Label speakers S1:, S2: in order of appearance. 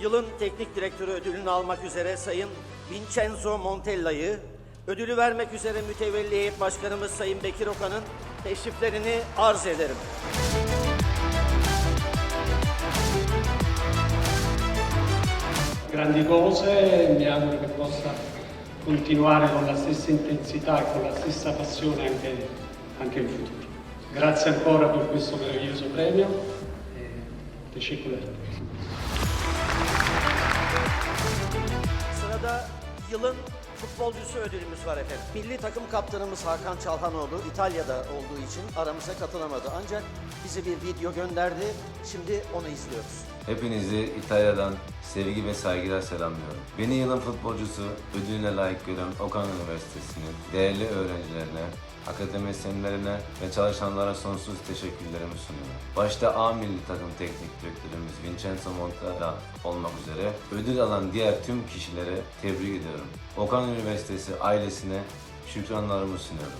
S1: yılın teknik direktörü ödülünü almak üzere Sayın Vincenzo Montella'yı, ödülü vermek üzere mütevelli heyet başkanımız Sayın Bekir Okan'ın teşriflerini arz ederim.
S2: grandi cose mi auguro che possa continuare con la stessa intensità e con la stessa passione anche, anche in futuro. Grazie ancora per questo meraviglioso premio e teşekkürler.
S1: Yılın futbolcusu ödülümüz var efendim. Milli takım kaptanımız Hakan Çalhanoğlu İtalya'da olduğu için aramıza katılamadı. Ancak bize bir video gönderdi. Şimdi onu izliyoruz.
S3: Hepinizi İtalya'dan sevgi ve saygılar selamlıyorum. Beni yılın futbolcusu ödülüne layık gören Okan Üniversitesi'nin değerli öğrencilerine, akademisyenlerine ve çalışanlara sonsuz teşekkürlerimi sunuyorum. Başta A milli takım teknik direktörümüz Vincenzo Montella olmak üzere ödül alan diğer tüm kişilere tebrik ediyorum. Okan Üniversitesi ailesine şükranlarımı sunuyorum.